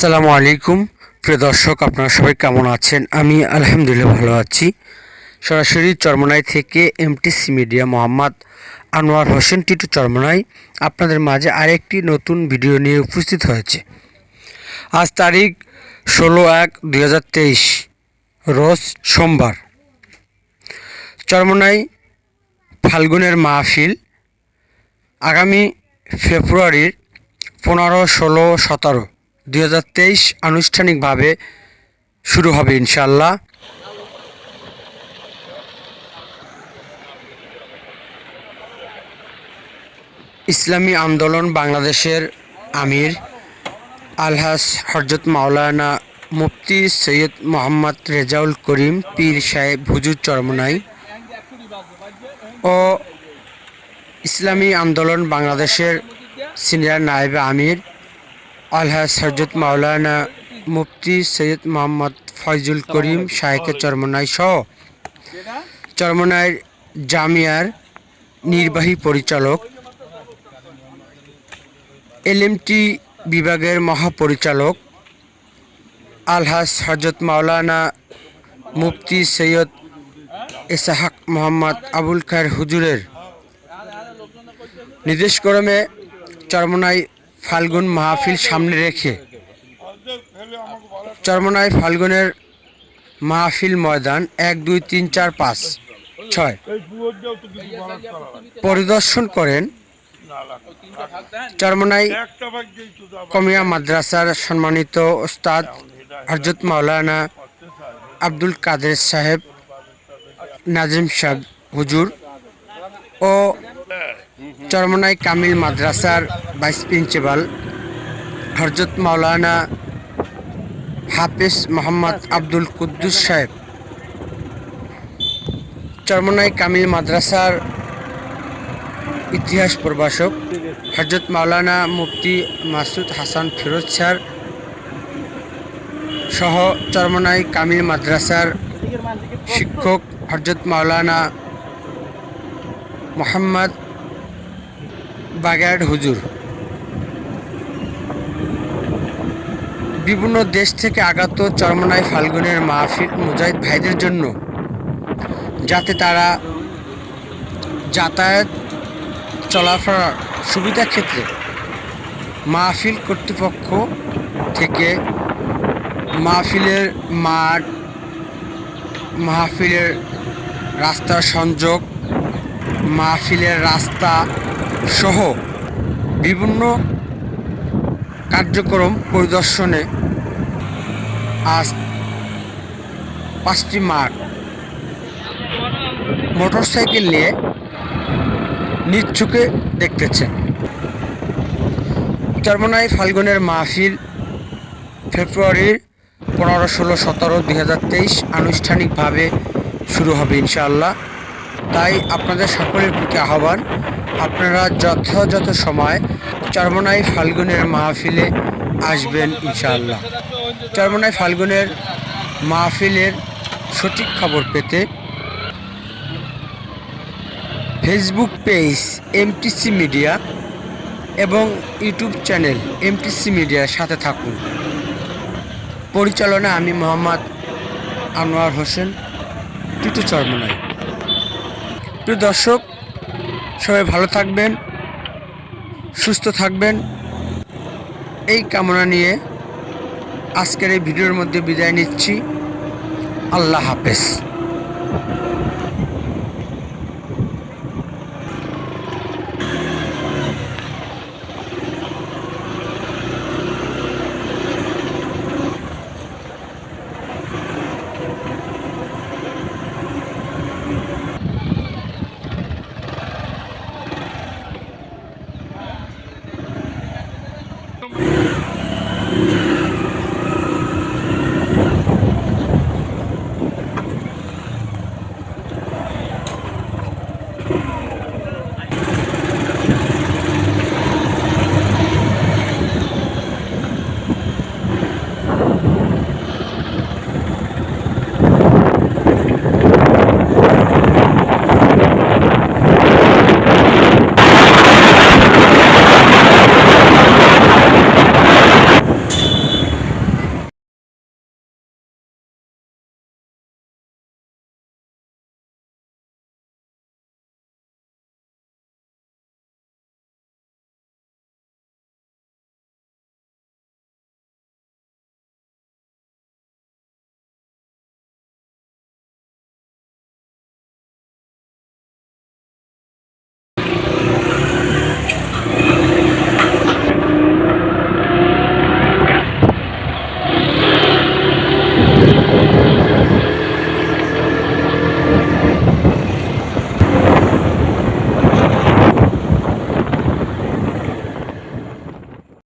আসসালামু আলাইকুম। প্রিয় দর্শক, আপনারা সবাই কেমন আছেন? আমি আলহামদুলিল্লাহ ভালো আছি। সরাসরি চরমনাই থেকে এমটিসি মিডিয়া মোহাম্মদ আনোয়ার হোসেন টিটু চরমনাই আপনাদের মাঝে আরেকটি নতুন ভিডিও নিয়ে উপস্থিত হয়েছে। আজ তারিখ ষোলো এক দুই রোজ সোমবার। চরমনাই ফাল্গুনের মাহফিল আগামী ফেব্রুয়ারির পনেরো ষোলো সতেরো। দুই হাজার তেইশ আনুষ্ঠানিকভাবে শুরু হবে ইনশাল্লাহ ইসলামী আন্দোলন বাংলাদেশের আমির আলহাস হরজত মাওলানা মুফতি সৈয়দ মোহাম্মদ রেজাউল করিম পীর সাহেব হুজুর চরমনাই ও ইসলামী আন্দোলন বাংলাদেশের সিনিয়র নায়েব আমির আলহাজ হজরত মাওলানা মুফতি সৈয়দ মোহাম্মদ ফয়জুল করিম শাহেকে চরমনাই সহ চরমনাইয়ের জামিয়ার নির্বাহী পরিচালক, এলএমটি বিভাগের মহাপরিচালক আলহাজ হজরত মাওলানা মুফতি সৈয়দ এসাহাক মোহাম্মদ আবুল খায়ের হুজুরের নির্দেশক্রমে চরমনাই ফাল্গুন মাহফিল সামনে রেখে চরমনায় ফাল্গুনের মাহফিল ময়দান এক, দুই, তিন, চার, পাঁচ, ছয়। পরিদর্শন করেন চরমনাই কমিয়া মাদ্রাসার সম্মানিত ওস্তাদ হরজত মাওলানা আব্দুল কাদের সাহেব, নাজিম সাহেব হুজুর ও চরমনাই কামিল মাদ্রাসার ভাইস প্রিন্সিপাল হরজত মাওলানা হাফিজ মোহাম্মদ আব্দুল কুদ্দুস সাহেব। চরমনাই কামিল মাদ্রাসার ইতিহাস প্রভাষক হরজত মাওলানা মুফতি মাসুদ হাসান ফিরোজ স্যার সহ চরমনাই কামিল মাদ্রাসার শিক্ষক হরজত মাওলানা মোহাম্মদ বাগেরহাট হুজুর। বিভিন্ন দেশ থেকে আগত চরমনাই ফাল্গুনের মাহফিল মুজাহিদ ভাইদের জন্য, যাতে তারা যাতায়াত চলাফেরার সুবিধা ক্ষেত্রে মাহফিল কর্তৃপক্ষ থেকে মাহফিলের মাঠ, মাহফিলের রাস্তার সংযোগ, মাহফিলের রাস্তা সহ বিভিন্ন কার্যক্রম পরিদর্শনে আজ পাঁচটি মাঠ মোটরসাইকেল নিয়ে নিচ্ছুকে দেখতেছেন। চরমনাই ফাল্গুনের মাহফিল ফেব্রুয়ারির পনেরো, ষোলো, সতেরো, দুই আনুষ্ঠানিকভাবে শুরু হবে ইনশাআল্লাহ। তাই আপনাদের সকলের প্রতি আহ্বান, আপনারা যথাযথ সময় চরমনাই ফাল্গুনের মাহফিলে আসবেন ইনশাআল্লাহ। চরমনাই ফাল্গুনের মাহফিলের সঠিক খবর পেতে ফেসবুক পেজ এমটিসি মিডিয়া এবং ইউটিউব চ্যানেল এমটিসি মিডিয়ার সাথে থাকুন। পরিচালনা আমি মোহাম্মদ আনোয়ার হোসেন, টিটু চরমনাই। প্রিয় দর্শক, সবাই ভালো থাকবেন, সুস্থ থাকবেন। এই কামনা নিয়ে আজকের এই ভিডিওর মধ্যে বিদায় নিচ্ছি। আল্লাহ হাফেজ।